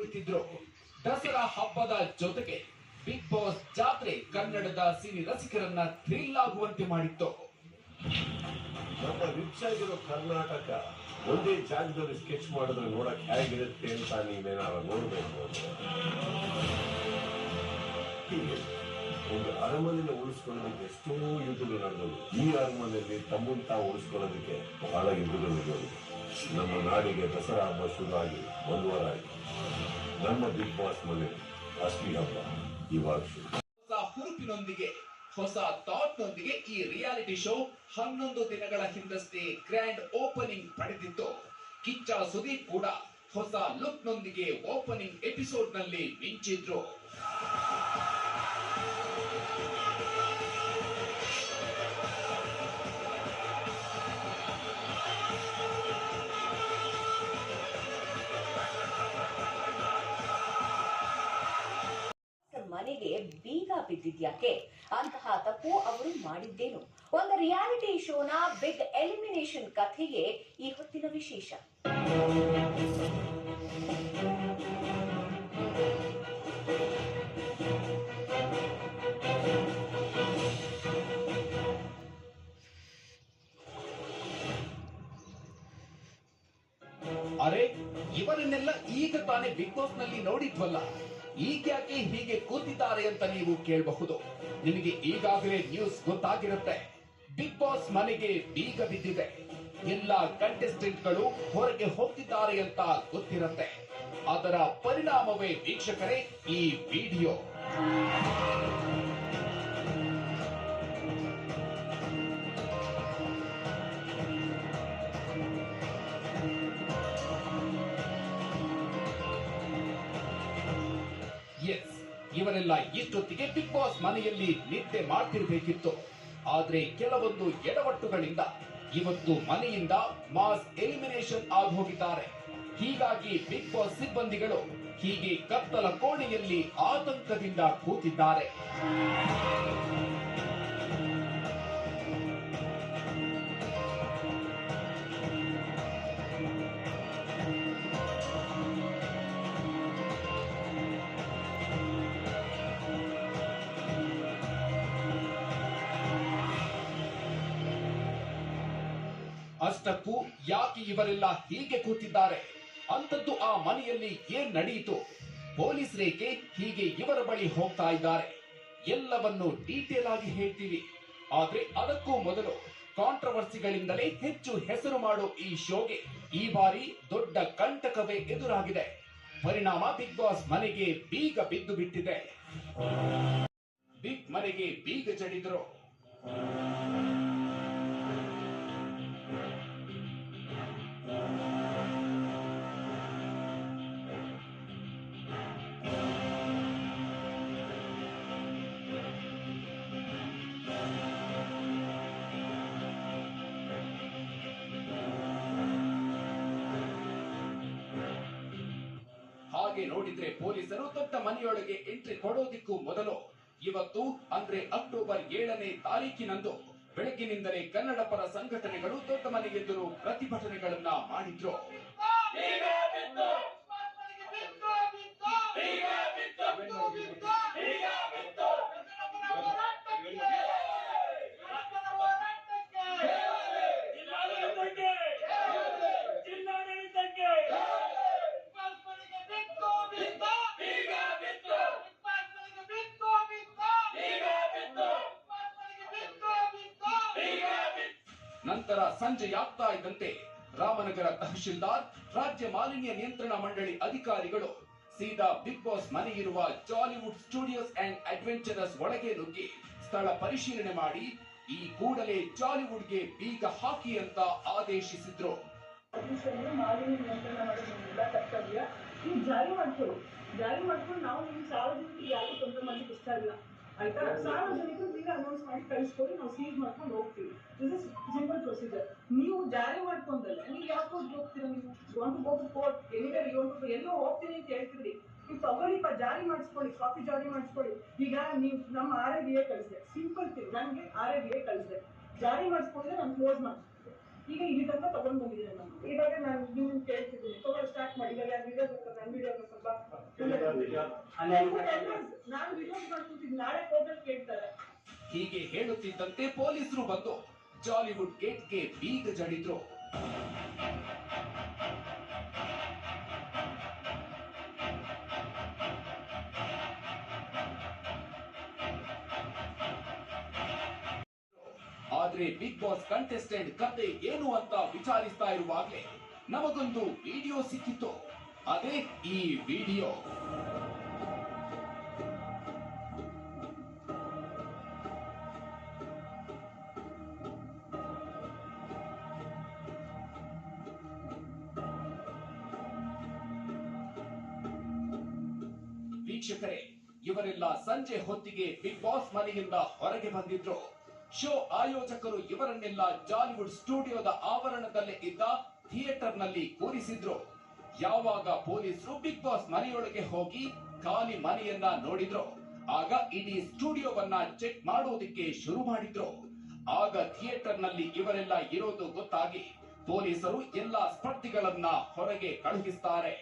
ಕುಳಿತಿದ್ರು. ದಸರಾ ಹಬ್ಬದ ಜೊತೆಗೆ big boss ಜಾತ್ರೆ ಕನ್ನಡದ ಸಿನಿ ರಸಿಕರನ್ನ ಥ್ರಿಲ್ ಆಗುವಂತೆ ಮಾಡಿತ್ತು. ನಮ್ಮ ರಿಚ್ ಆಗಿರೋ ಕರ್ನಾಟಕ ಒಂದೇ ಜಾಗದಲ್ಲಿ ಸ್ಕೆಚ್ ಮಾಡಿದ್ರೆ ನೋಡಕ್ ಹೇಗಿರುತ್ತೆ ಅಂತ ನೀವೇನಾದ್ರು ನೋಡ್ಬೇಕು. ಒಂದು ಅರಮನೆನ ಉಳಿಸ್ಕೊಳ್ಳೋದಕ್ಕೆ ಎಷ್ಟೋ ಯುದ್ಧಗಳು ನಡೆದವು. ಈ ಅರಮನೆಯಲ್ಲಿ ತಮ್ಮನ್ನು ತಾವು ಉಳಿಸ್ಕೊಳ್ಳೋದಕ್ಕೆ ಬಹಳ ಯುದ್ಧಗಳು ನಡೆದವು. ನಮ್ಮ ನಾಡಿಗೆ ದಸರಾ ಹಬ್ಬ ಶುರುವಾಗಿ ಒಂದು ವಾರ ನಮ್ಮ ಬಿಗ್ ಬಾಸ್ ಮನೆ ಅಷ್ಟಿ ಹಬ್ಬ ಇವಾಗ ಹೊಸ ಹುರುಪಿನೊಂದಿಗೆ, ಹೊಸ ಥಾಟ್ ನೊಂದಿಗೆ ಈ ರಿಯಾಲಿಟಿ ಶೋ ಹನ್ನೊಂದು ದಿನಗಳ ಹಿಂದಷ್ಟೇ ಗ್ರ್ಯಾಂಡ್ ಓಪನಿಂಗ್ ಪಡೆದಿತ್ತು. ಕಿಚ್ಚ ಸುದೀಪ್ ಕೂಡ ಹೊಸ ಲುಕ್ ನೊಂದಿಗೆ ಓಪನಿಂಗ್ ಎಪಿಸೋಡ್ನಲ್ಲಿ ಮಿಂಚಿದ್ರು. ಮನೆಗೆ ಬೀಗ ಬಿದ್ದಿದ್ಯಾಕೆ ಅಂತಹ ತಪ್ಪು ಅವರು ಮಾಡಿದ್ದೇನು? ಒಂದು ರಿಯಾಲಿಟಿ ಶೋನ ಬಿಗ್ ಎಲಿಮಿನೇಷನ್ ಕಥೆಗೆ ಈ ಹೊತ್ತಿನ ವಿಶೇಷ. ಅರೆ, ಇವರನ್ನೆಲ್ಲ ಈಗ ತಾನೇ ಬಿಗ್ ಬಾಸ್ನಲ್ಲಿ ನೋಡಿದ್ವಲ್ಲ? ಈಗ್ಯಾಕೆ ಹೀಗೆ ಕೂತಿದ್ದಾರೆ ಅಂತ ನೀವು ಕೇಳಬಹುದು. ನಿಮಗೆ ಈಗಾಗಲೇ ನ್ಯೂಸ್ ಗೊತ್ತಾಗಿರುತ್ತೆ. ಬಿಗ್ ಬಾಸ್ ಮನೆಗೆ ಬೀಗ ಬಿದ್ದಿದೆ. ಎಲ್ಲ ಕಂಟೆಸ್ಟೆಂಟ್ಗಳು ಹೊರಗೆ ಹೋಗ್ತಿದ್ದಾರೆ ಅಂತ ಗೊತ್ತಿರುತ್ತೆ. ಅದರ ಪರಿಣಾಮವೇ ವೀಕ್ಷಕರೇ ಈ ವಿಡಿಯೋ. ಇವರೆಲ್ಲ ಇಷ್ಟೊತ್ತಿಗೆ ಬಿಗ್ ಬಾಸ್ ಮನೆಯಲ್ಲಿ ನಿದ್ದೆ ಮಾಡ್ತಿರ್ಬೇಕಿತ್ತು. ಆದ್ರೆ ಕೆಲವೊಂದು ಎಡವಟ್ಟುಗಳಿಂದ ಇವತ್ತು ಮನೆಯಿಂದ ಮಾಸ್ ಎಲಿಮಿನೇಷನ್ ಆಗಿ ಹೀಗಾಗಿ ಬಿಗ್ ಬಾಸ್ ಸಿಬ್ಬಂದಿಗಳು ಹೀಗೆ ಕತ್ತಲ ಕೋಣೆಯಲ್ಲಿ ಆತಂಕದಿಂದ ಕೂತಿದ್ದಾರೆ. ಅಷ್ಟಕ್ಕೂ ಯಾಕೆ ಇವರೆಲ್ಲ ಹೀಗೆ ಕೂತಿದ್ದಾರೆ? ಅಂತದ್ದು ಆ ಮನೆಯಲ್ಲಿ ಏನ್ ನಡೆಯಿತು ಪೊಲೀಸ್ ರೇಖೆ ಹೀಗೆ ಇವರ ಬಳಿ ಹೋಗ್ತಾ ಇದ್ದಾರೆ. ಎಲ್ಲವನ್ನು ಡೀಟೇಲ್ ಆಗಿ ಹೇಳ್ತೀವಿ. ಆದ್ರೆ ಅದಕ್ಕೂ ಮೊದಲು ಕಾಂಟ್ರವರ್ಸಿಗಳಿಂದಲೇ ಹೆಚ್ಚು ಹೆಸರು ಮಾಡೋ ಈ ಶೋಗೆ ಈ ಬಾರಿ ದೊಡ್ಡ ಕಂಟಕವೇ ಎದುರಾಗಿದೆ. ಪರಿಣಾಮ ಬಿಗ್ ಬಾಸ್ ಮನೆಗೆ ಬೀಗ ಬಿದ್ದು ಬಿಟ್ಟಿದೆ. ಬಿಗ್ ಮನೆಗೆ ಬೀಗ ಜಡಿದ್ರು. ಹಾಗೆ ನೋಡಿದ್ರೆ ಪೊಲೀಸರು ತಟ್ಟ ಮನೆಯೊಳಗೆ ಎಂಟ್ರಿ ಕೊಡೋದಿಕ್ಕೂ ಮೊದಲು. ಇವತ್ತು ಅಂದ್ರೆ ಅಕ್ಟೋಬರ್ ಏಳನೇ ತಾರೀಕಿನಂದು ಬೆಳಗ್ಗಿನಿಂದಲೇ ಕನ್ನಡ ಪರ ಸಂಘಟನೆಗಳು ದೊಡ್ಡ ಮನೆಗೆದುರು ಪ್ರತಿಭಟನೆಗಳನ್ನ ಮಾಡಿದ್ರು. ನಂತರ ಸಂಜೆಯಾಗ್ತಾ ಇದ್ದಂತೆ ರಾಮನಗರ ತಹಶೀಲ್ದಾರ್, ರಾಜ್ಯ ಮಾಲಿನ್ಯ ನಿಯಂತ್ರಣ ಮಂಡಳಿ ಅಧಿಕಾರಿಗಳು ಸೀದಾ ಬಿಗ್ ಬಾಸ್ ಮನೆಯಿರುವ ಜಾಲಿವುಡ್ ಸ್ಟುಡಿಯೋಸ್ ಅಂಡ್ ಅಡ್ವೆಂಚರಸ್ ಒಳಗೆ ನುಗ್ಗಿ ಸ್ಥಳ ಪರಿಶೀಲನೆ ಮಾಡಿ ಈ ಕೂಡಲೇ ಜಾಲಿವುಡ್ಗೆ ಬೀಗ ಹಾಕಿ ಅಂತ ಆದೇಶಿಸಿದ್ರು. ಮಾಲಿನ್ಯ ನಿಯಂತ್ರಣ ಮಾಡೋದ್ರಿಂದ ಕರ್ತವ್ಯ. ನೀವು ಜಾರಿ ಮಾಡ್ಕೊಳ್ಳಿ. ಜಾರಿ ಮಾಡ್ಕೊಂಡು ನಾವು ನಿಮ್ಮ ಸಾರ್ವಜನಿಕರಿಗೆ ಯಾರು ತೊಂದರೆ ಮಾಡ್ಲಿಕ್ಕೆ ಇಷ್ಟ ಇಲ್ಲ. ಆಯ್ತಾ ಸಾರ್ವಜನಿಕರು ಈಗ ಅನೌನ್ಸ್ ಮಾಡಿ ಕಳಿಸ್ಕೊಡಿ ನಾವು ಸೀಲ್ ಮಾಡ್ಕೊಂಡು ಹೋಗ್ತೀವಿ. ದಿಸ್ ಇಸ್ ಸಿಂಪಲ್ ಪ್ರೊಸೀಜರ್ ನೀವು ಜಾರಿ ಮಾಡ್ಕೊಂಡಲ್ಲ ನೀವು ಯಾವ ಕೋರ್ಟ್ ಹೋಗ್ತೀರಾ? ನೀವು want to go to court anywhere you want to ಎಲ್ಲೋ ಹೋಗ್ತೀನಿ ಅಂತ ಹೇಳ್ತೀರಿ ನೀವು ತಗೊಳ್ಳಿಪ್ಪ ಜಾರಿ ಮಾಡಿಸ್ಕೊಳ್ಳಿ ಕಾಪಿ ಜಾರಿ ಮಾಡಿಸ್ಕೊಳ್ಳಿ. ಈಗ ನೀವು ನಮ್ಮ ಆರ್ ಎ ಕಳಿಸಿದೆ. ಸಿಂಪಲ್ ಥಿಂಗ್ ನನಗೆ ಆರ್ ಬಿ ಎ ಕಳಿಸಿದೆ. ಜಾರಿ ಮಾಡಿಸ್ಕೊಂಡ್ರೆ ನಾನು ಕ್ಲೋಸ್ ಮಾಡಿಸ್ತೀನಿ. ಈಗ ಇಲ್ಲಿ ತನಕ ತಗೊಂಡು ಬಂದಿದ್ದೇನೆ ನಾನು. ಇವಾಗ ನಾನು ನೀವು ಕೇಳ್ತಿದ್ದೀನಿ. ತಗೊಳ್ಳೋ ಸ್ಟಾರ್ಟ್ ಮಾಡಿ. ಇವಾಗ ಹೀಗೆ ಹೇಳುತ್ತಿದ್ದಂತೆ ಪೊಲೀಸರು ಬಂದು ಜಾಲಿವುಡ್ ಗೇಟ್ಗೆ ಬೀಗ ಜಡಿದ್ರು. ಆದ್ರೆ ಬಿಗ್ ಬಾಸ್ ಕಂಟೆಸ್ಟೆಂಟ್ ಕತೆ ಏನು ಅಂತ ವಿಚಾರಿಸ್ತಾ ಇರುವಾಗಲೇ ನಮಗೊಂದು ವಿಡಿಯೋ ಸಿಕ್ಕಿತ್ತು. ಅದೇ ಈ ವಿಡಿಯೋ. ವೀಕ್ಷಕರೇ, ಇವರೆಲ್ಲ ಸಂಜೆ ಹೊತ್ತಿಗೆ ಬಿಗ್ ಬಾಸ್ ಮನೆಯಿಂದ ಹೊರಗೆ ಬಂದಿದ್ರು. ಶೋ ಆಯೋಜಕರು ಇವರನ್ನೆಲ್ಲ ಜಾಲಿವುಡ್ ಸ್ಟುಡಿಯೋದ ಆವರಣದಲ್ಲೇ ಇದ್ದ ಥಿಯೇಟರ್ನಲ್ಲಿ ಕೂರಿಸಿದ್ರು. ಯಾವಾಗ ಪೊಲೀಸರು ಬಿಗ್ ಬಾಸ್ ಮನೆಯೊಳಗೆ ಹೋಗಿ ಖಾಲಿ ಮನೆಯನ್ನ ನೋಡಿದ್ರು, ಆಗ ಇಡೀ ಸ್ಟುಡಿಯೋವನ್ನ ಚೆಕ್ ಮಾಡೋದಕ್ಕೆ ಶುರು ಮಾಡಿದ್ರು. ಆಗ ಥಿಯೇಟರ್ನಲ್ಲಿ ಇವರೆಲ್ಲ ಇರೋದು ಗೊತ್ತಾಗಿ ಪೊಲೀಸರು ಎಲ್ಲಾ ಸ್ಪರ್ಧಿಗಳನ್ನ ಹೊರಗೆ ಕಳುಹಿಸ್ತಾರೆ.